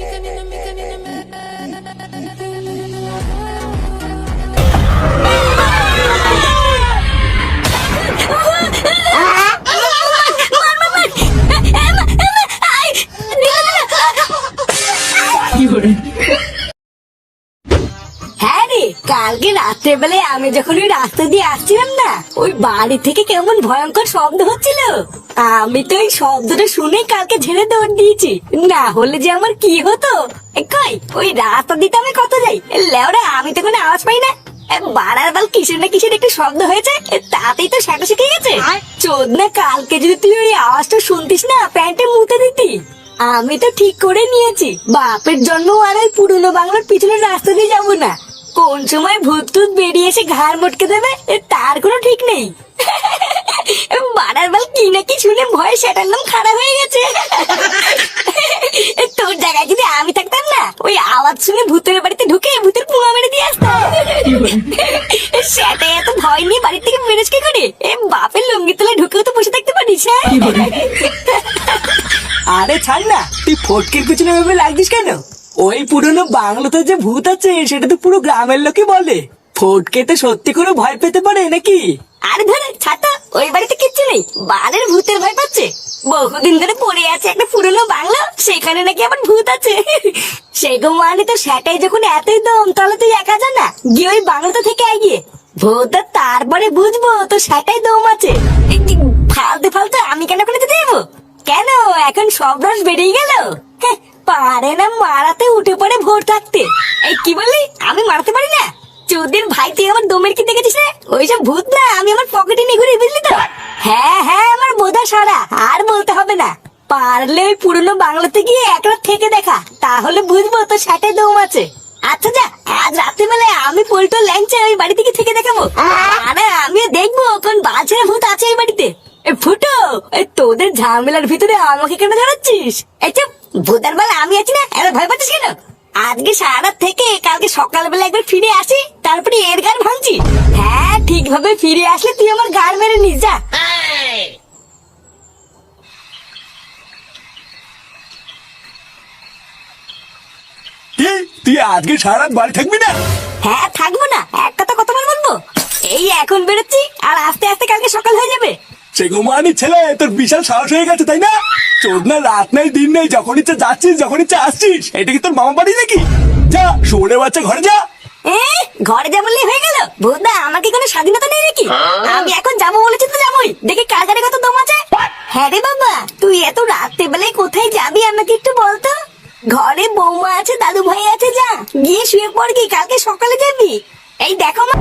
হ্যাঁ রে কালকে রাত্রে রাত্রেবেলায় আমি যখন ওই রাস্তা দিয়ে আসছিলাম না ওই বাড়ি থেকে কেমন ভয়ঙ্কর শব্দ হচ্ছিল। আমি তো এই শব্দটা শুনে কালকে ঝেড়ে দৌড় দিয়েছি। না হলে যে আমার কি হতো? কই ওই রাস্তা দিতে আমি কত যাই? লেওরা আমি তো কোনো আওয়াজ পাই না। বাড়ার বাল কিসের না কিসের একটু শব্দ হয়েছে? তাতেই তো সেটা শিখে গেছে। চোদ না কালকে যদি তুই ওই আওয়াজটা শুনতিস না প্যান্টে মুতে দিতি। আমি তো ঠিক করে নিয়েছি। বাপের জন্ম আর ওই পুরনো বাংলার পিছনের রাস্তা দিয়ে যাব না। কোন সময় ভূত টুত বেরিয়ে এসে ঘাড় মটকে দেবে তার কোনো ঠিক নেই। বাড়ার বাল কি না কি শুনে ভয় সেটার নাম খারাপ হয়ে গেছে। তোর জায়গায় যদি আমি থাকতাম না, ওই আওয়াজ শুনে ভূতের বাড়িতে ঢুকে ভূতের পুঙা মেরে দিয়ে আসতাম। সেটাই এত ভয় নিয়ে বাড়ি থেকে বেরোস কি করে? এ বাপের লঙ্গি তলায় ঢুকেও তো বসে থাকতে পারিস হ্যাঁ? আরে ছাড় না, তুই ফটকের পিছনে ভেবে লাগছিস কেন? ওই পুরনো বাংলোতে যে ভূত আছে সেটা তো পুরো গ্রামের লোকই বলে। ফটকে তো সত্যি করে ভয় পেতে পারে নাকি? আরে ধরে ছাতা ওই বাড়িতে কিচ্ছু নেই। বালের ভূতের ভয় পাচ্ছে। বহুদিন ধরে পড়ে আছে একটা পুরনো বাংলা সেখানে নাকি আবার ভূত আছে। সেগো মানে তো সেটাই যখন এতই দম তাহলে তুই একা যা না গিয়ে ওই বাংলাটা থেকে এগিয়ে ভূত তারপরে বুঝব তো সেটাই দম আছে। ফালতু ফালতু আমি কেন করে যেতে যাব? কেন এখন সব রস বেরিয়ে গেল? হ্যাঁ, পারে না মারাতে, উঠে পড়ে ভোর থাকতে। এই, কি বললি? আমি মারতে পারি না? চোদ্দের ভাই, তুই আমার দমের কি দেখেছিস ওইসব ভূত না, আমি আমার পকেটে নিয়ে ঘুরে বুঝলি তো। হ্যাঁ হ্যাঁ আমার বোধা সারা, আর বলতে হবে না। পারলে ওই পুরনো বাংলাতে গিয়ে এক রাত থেকে দেখা, তাহলে বুঝব তো সাথে দম আছে। আচ্ছা যা, আজ রাত্রিবেলায় আমি পল্টো ল্যাংচা ওই বাড়ি থেকে থেকে দেখাবো। আরে আমিও দেখব কোন বাজে ভূত আছে এই বাড়িতে। এ, ফুটো এই তোদের ঝামেলার ভিতরে আমাকে কেন জড়াচ্ছিস? এই চুপ। ভূতের বেলা আমি আছি না? এত ভয় পাচ্ছিস কেন? আজকে সারা থেকে কালকে সকালবেলা একবার ফিরে আসি তারপরে এর গান ভাঙছি। হ্যাঁ ঠিকভাবে ফিরে আসলে তুই আমার গান মেরে নিস যা। তুই আজকে সারা বাড়ি থাকবি না? হ্যাঁ থাকব না। এক কথা কতবার বলব? এই এখন বেরোচ্ছি আর আস্তে আস্তে কালকে সকাল হয়ে যাবে সে ঘুমানি ছেলে তোর বিশাল সাহস হয়ে গেছে তাই না? চোদ না রাত নাই দিন নেই যখন ইচ্ছা যাচ্ছিস যখন ইচ্ছা আসছিস এটা কি তোর মামা বাড়ি নাকি? যা শোনে বাচ্চা ঘরে যা। এ ঘরে যা বললেই হয়ে গেল। বুধদা আমার কি কোনো স্বাধীনতা নেই নাকি? আমি এখন যাব বলেছি তো যাবোই। দেখি কার গাড়ি কত দম আছে। হ্যাঁ রে বাবা তুই এত রাত্রে বেলায় কোথায় যাবি আমাকে একটু বলতো? ঘরে বৌমা আছে দাদু ভাই আছে যা। গিয়ে শুয়ে পড় কি কালকে সকালে যাবি। এই দেখো মা